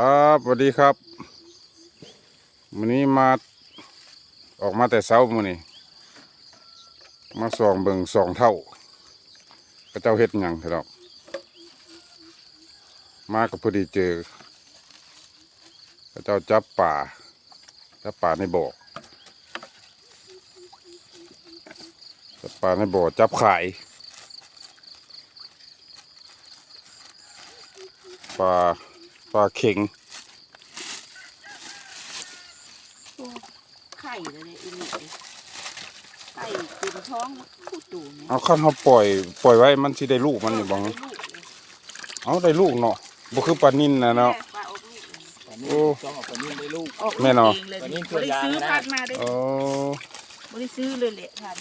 ครับสวัสดีครับวันนี้มาออกมาแต่เช้ามื้อนี้มาส่องเบิ่งสองเท่าพระเจ้าเฮ็ดหยังครับมากับพอดีเจอพระเจ้าจับป่าจับป่าในบ่อจับป่าในบ่อจับขายปลา ปลาเข็งตัวไข่เลยเนี่ยอีนี่เลยไข่เต็มท้องคู่ตูเนี่ยเอาขั้นเขาปล่อยปล่อยไว้มันสิได้ลูกมันอยู่บ้างได้ลูกเลยเอาได้ลูกเนาะบ่คือปลานินนะเนาะแม่ปลาออกลูกเลยตอนนี้โอ้ ต้องเอาปลานิ่มได้ลูก ออกลูกแม่เนาะ เองเลยตอนนี้บตัวริยางซื้อนะ พันมาได้โอ้บริซื้อเลยแหละพัน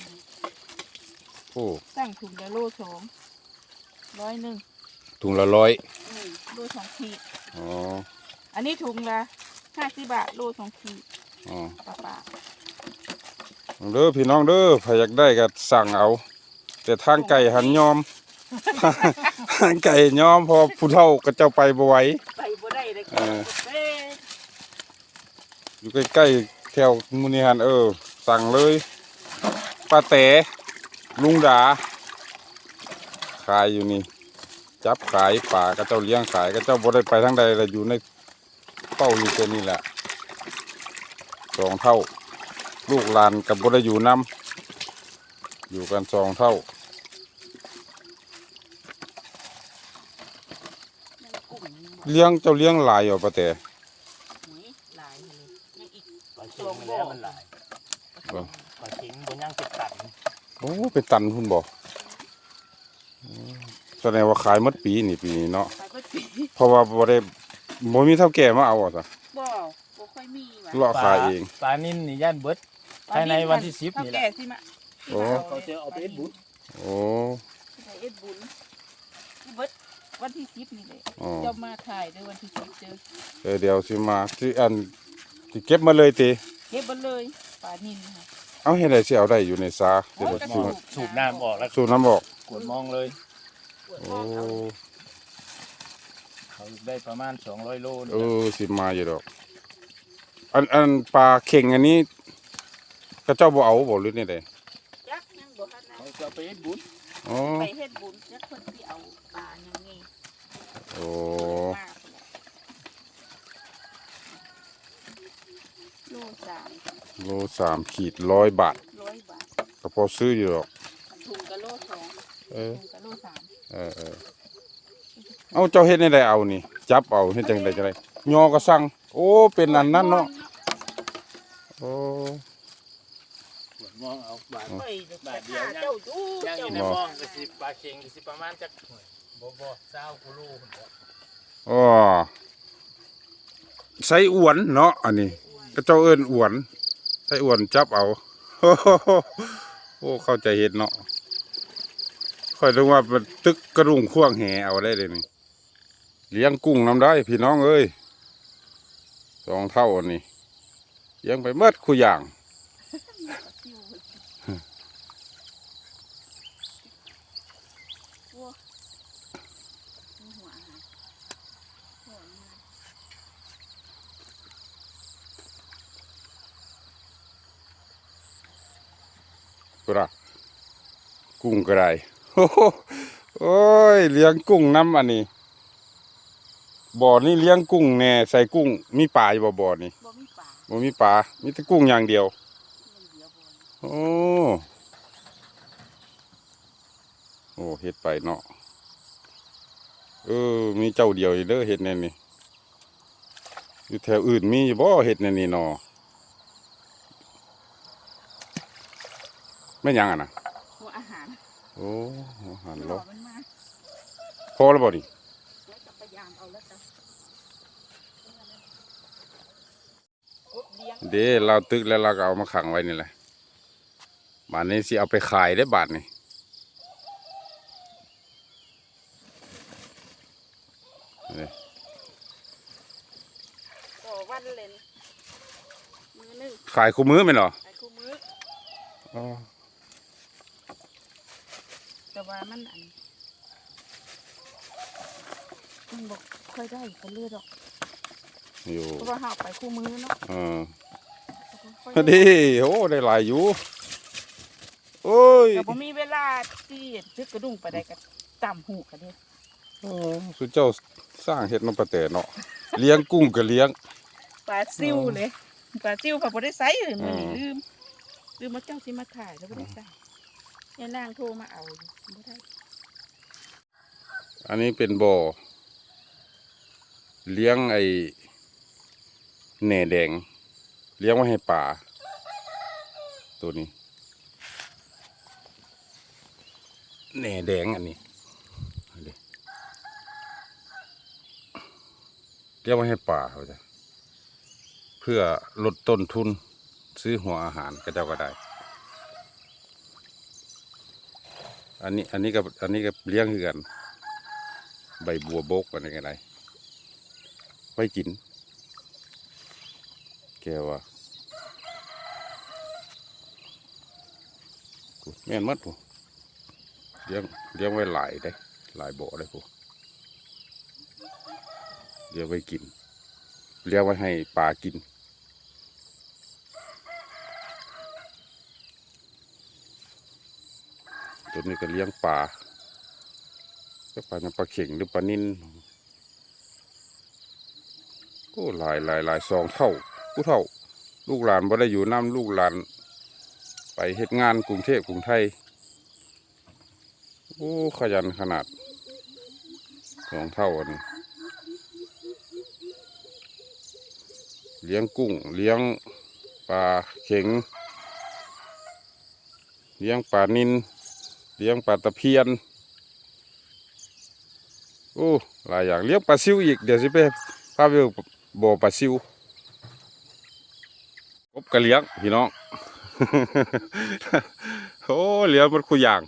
โอ้ตั้งถุงละโลสองร้อยหนึ่งถุงละร้อยอืมโลสองขีด อ๋อ อันนี้ถุงละห้าสิบบาทโลสองขีดอ๋อปลาปลาเด้อพี่น้องเด้อใครอยากได้ก็สั่งเอา แต่ทางไก่หันยอม ทางไก่ยอมเพอผู้เฒ่าก็เจ้าไปบ่ไหวไปบ่ได้เลยเออเอ้ยอยู่ใกล้ๆแถวมุนีหันเออ สั่งเลยป้าแต๋ลุงดาขายอยู่นี่ จับขายป่าก็เจ้าเลี้ยงขายก็เจ้าบ่ได้ไปทางใดเลยอยู่ในเป้าอยู่ตัวนี้แหละสองเท่า ลูกหลานกับบ่ได้อยู่นํอยู่กันสองเท่านั่นกุ้งนี่หมดเลี้ยงเจ้าเลี้ยงหลายอยู่ป้าแต๋หวยหลายเลยยังอีกปลาเค็งมันแล้วมันหลายเออปลาเค็งบนย่างติดตันโอ้เป็นตันพุ่นบ่อืม แสดงว่าขายหมดปีนี่ปีนี้เนาะไปก็ปีเพราะว่าบ่ได้บ่มีเท่าแก่มาเอาอะจ้ะบ่บ่ค่อยมีว่ะเลาะขายเองปลานิ่มนี่ย่านเบิด ภายในวันที่สิบนี่แหละ เท่าก่สิมาโอ้ เขาจะเอาไปเอ็ดบุญโอ้ ไปเอ็ดบุญที่เบิดวันที่สิบนี่เลยอ๋อ เจ้ามาถ่ายด้วยวันที่สิบเจอเออเดี๋ยวสิมาที่อันที่เก็บมาเลยติเก็บมาเลยปลานินค่ะเอาเฮ็ดได้สิเอาได้อยู่ในซาเดี๋ยวโอ้บ่ยสูบสูบน้ำออกแล้วสูบน้ำออกกวดมองเลย ปวดโอ้ท้องเอาเขาได้ประมาณ200โลนี่เออสิมาอยู่ดอก อันอันปลาเข่งอันนี้ก็เจ้าบ่เอาบ่หรือนี่ไดยักษ์ยังบ่ทันนะเขาจะเอาไปเอ็ดบุญอ๋อไปเฮ็ดบุญยักษ์คนที่เอาปลาอย่างนี้โอ้มากเลยโลสามโลสามขีดร้อยบาทร้อยบาทก็พอซื้ออยู่ดอกถุงกะโลสองเออถุงกะโลสาม เออเออเอาเจ้าเฮ็ดในใดเอานี่ จับเอาเฮ็ดจังไดจังไดยอก็สั่งโอ้เป็นอันนั้นเนาะโอ้มองเอาบาทเฮ้ยจะบาทเดียวฆ่านะเจ้าอยู่ย่างอเจ้ายู่ในมองก็สิปลาเค็งก็สิประมาณจักบ่บ่เศร้ากิโลพุ่นแหละอ๋อใส่อวนเนาะอันนี้ก็เจ้าเอิ้นอวนใส่อวนจับเอาโอ้เข้าใจเฮ็ดเนาะ ค่อยรู้ว่ามันตึกกระรุงข่วงแหเอาได้เลยนี่เลี้ยงกุ้งน้ำได้ พี่น้องเอ้ยสองเท่าอันนี้เลี้ยงไปเมดคุยอย่างหัวหัวอาหารหัวอาหารกระกุ้งก็ได้โอ้ โหโอ้ยเลี้ยงกุ้งน้ำอันนี้ บ่อนี่เลี้ยงกุ้งแน่ใส่กุ้ง มีปลาอยู่บ่บ่อนี่บ่มีปลาบ่มีปลามีแต่กุ้งอย่างเดียวเงินเดียวบ่โอ้โอ้เฮ็ดไปเนาะเออ มีเจ้าเดียวอยู่เด้อเฮ็ดแน่นี่อยู่แถวอื่นมีอยู่บ่เฮ็ดแน่นี่เนาะแม่นหยังอะนะหัวอาหาร โอ้อาหารหแล้ล่อวมันมาพอแล้วบ่นี่เดี๋ยวจะพยายามเอาแล้วกันกบเลี้ยงเด้เราตึกแล้วเราก็เอามาขังไว้นี่แหละบาทนี้สิเอาไปขายได้บาทนี่นี่ต่อวันเลยนะมือหนึ่งขายคู่มือแม่นเหรอไอ้คู่มืออ๋อ แต่ว่ามันอันมันบอกค่อยได้เขาเลือดหรอกอยู่เพราะว่าเฮาไปคู่มือเนาะเออค่อยๆดีโอ้ได้หลายอยู่โอ้ยแต่บ่มีเวลาที่ซึกกระดุงไปได้ก็จำหูกันเด้เออสุดเจ้าสร้างเฮ็ดน้ำปลาแต่เนาะเลี้ยงกุ้งก็เลี้ยงปลาซิวเลยปลาซิวพอบ่ได้ใส่เลยมื้อนี้อืมลืมลืมมาเจ้าสิมาถ่ายแล้วบ่ได้ใส่ ยายนางโทรมาเอาไม่ได้อันนี้เป็นบ่อ เลี้ยงไอ้แหน่แดง เลี้ยงไว้ให้ป่า ตัวนี้แหน่แดงอันนี้เอาดิเลี้ยงไว้ให้ป่าเขาจะเพื่อลดต้นทุนซื้อหัวอาหารก็เจ้าก็ได้ อันนี้อันนี้กับอันนี้ก็เลี้ยงคือกัน ใบบัวบกอะไรกันไรไว้กิน แกว่าแม่นมัดผู้เลี้ยงเลี้ยงไว้หลายได้หลายบ่อได้ผู้เลี้ยงไว้กิน เลี้ยงไว้ให้ปลากิน ตัวนี้ก็เลี้ยงปลาก็ปลาปลาเข่งหรือปลานิ่นโอ้หลายหลายหลายสองเท่าผู้เท่า ลูกหลานบ่ได้อยู่น้ำลูกหลาน ไปเฮ็ดงานกรุงเทพกรุงไทยโอ้ขยันขนาดสองเท่าอันนี้เลี้ยงกุ้ง เลี้ยงปลาเข็ง เลี้ยงปลานิน เลี้ยงปลาตะเพียนโอ้หลายอย่างเลี้ยงปลาซิวอีกเดี๋ยวสิไปพาไปบ่อปลาซิวกบกระเลี้ยงพี่น้องโอ้เลี้ยงมันคุยอย่าง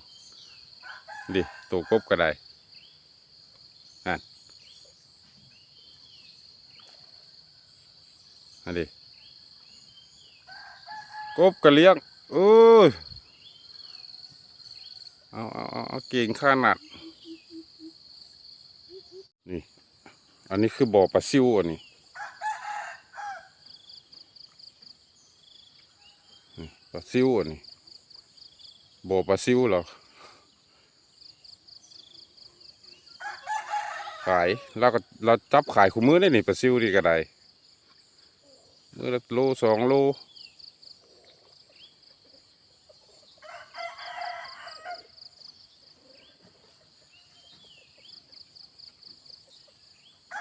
ดิตัวกบก็ได้นั่นอันดิกบกระเลี้ยงโอ้ เอาเอาเอาเอาเก่งขนาดนี่ อันนี้คือบ่อปลาซิวอันนี้ปลาซิวอันนี้บ่อปลาซิวเหรอขายเราก็เราจับขายคู่มือได้นี่ปลาซิวนี่ก็ได้มือละโลสองโล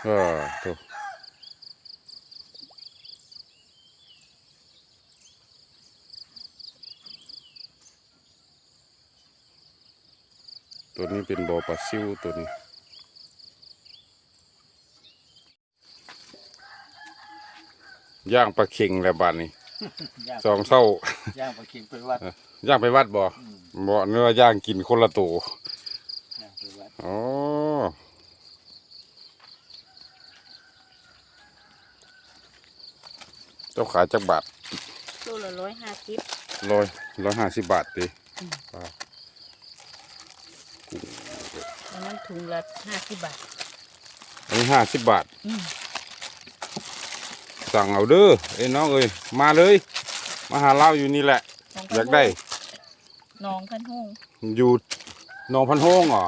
ก็ถูกตัวนี้เป็นบ่อปลาซิวตัวนี้ย่างปลาเค็งแล้วบานนี้ย่างสองเศร้าย่างไปกินไปวัดย่างไปวัดบ่อืมบ่เนื้อย่างกินคนละตัวย่างไปวัดอ๋อ เจ้าขายจักบาทโลละร้อยห้าสิบร้อยร้อยห้าสิบบาทดิอันนั้นถุงละห้าสิบบาท อันนี้ห้าสิบบาท อืมสั่งเอาเด้อเอ้ยน้องเอ้ยมาเลย มาหาเราอยู่นี่แหละ น้งอยากได้ น้องพันห้องอยู่หนองพันโฮงเหรอ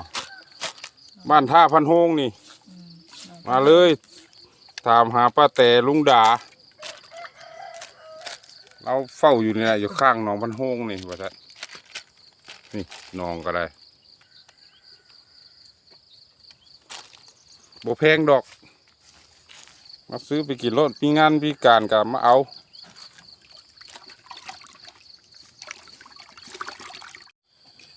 บ้านท่าพันโฮงนี่ อืมน้องพันมาเลย ถามหาป้าแต่ลุงดา เราเฝ้าอยู่นี่แหละอยู่ข้างหนองพันโฮงนี่ว่าท่นนี่หนองก็ได้บ่แพงดอก มาซื้อไปกินรถมีงานมีการกับมาเอา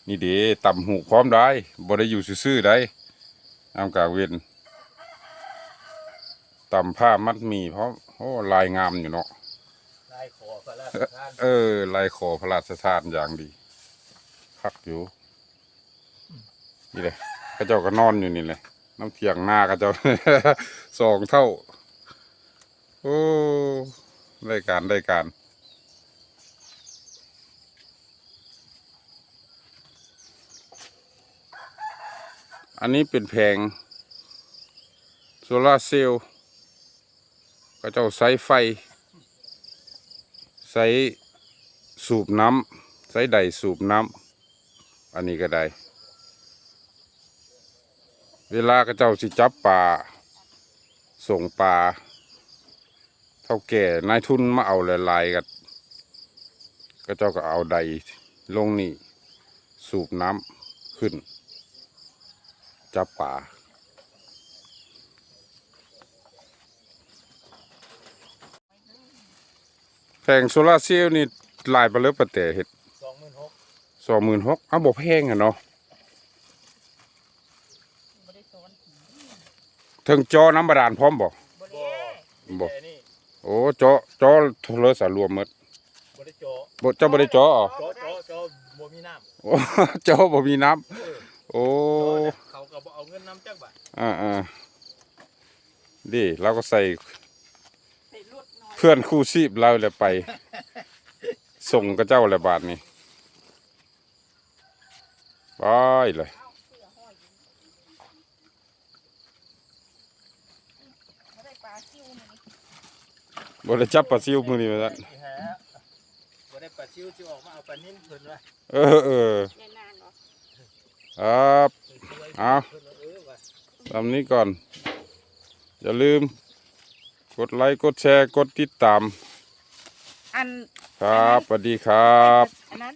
นี่เด้ต่ำหูพร้อมได้บ่ได้อยู่ซื่อๆได้อามกางเวนต่ำผ้ามัดมีเพราะโอ้ลายงามอยู่เนาะ ลายขอพระราชทานเออลายขอพระราชทานอย่างดีพักอยู่นี่เลยกระเจ้าก็นอนอยู่นี่เลยน้ำเทียงหน้ากระเจ้าสองเท่า โอ้ได้การได้การอันนี้เป็นแผงโซลาเซลล์ก็เจ้าใส่ไฟ ใส่สูบน้ำใส่ใดสูบน้ำอันนี้ก็ได้ เวลาก็เจ้าสิจับปลาส่งปลาเท่าแก่นายทุนมาเอาหลายๆกันก็เจ้าก็เอาใดลงนี่สูบน้ำขึ้นจับปลา แผงโซลาร์เซลล์นี่หลายไปเลยประแต่เห็ดสองหมื่นหกสองหมื่นหกอ้าวบอกแพงอะเนาะบ่ได้สอนถึงจอน้ำบาดาลพร้อมบ่บ่บ่ได้บ่แต่นี่โอ้จอจอโทรศัพท์รวมหมดบ่ได้เจาะบ่เจ้าบ่ได้จออ๋อเจาะเจาะเจาะบ่มีน้โอ้จอบ่มีน้ำำเออโอ้เจาะเนี่ยเขาก็บ่เอาเงินน้ำจักบาทอ่าอ่าดีเราก็ใส่ใส่รวดน้อย เพื่อนคู่ชีพเราเลยไป ส่งกับเจ้าแหละบาทนี้ไปเลยเอาเสื้อห้อยอยู่บ่ได้ปลาซิวมื้อนี้บ่ได้จับปลาซิวมื้อนี้ว่าซั่นอีแฮะบ่ได้ปลาชิวสิออกมาเอาปลานิ่มเพิ่นว่าเออเออแน่นานเนาะครับสวยๆเอาเพิ่นว่าเออว่าตามนี้ก่อน อย่าลืม กดไลค์กดแชร์กดติดตาม อันครับสวัสดีครับ อันนั้น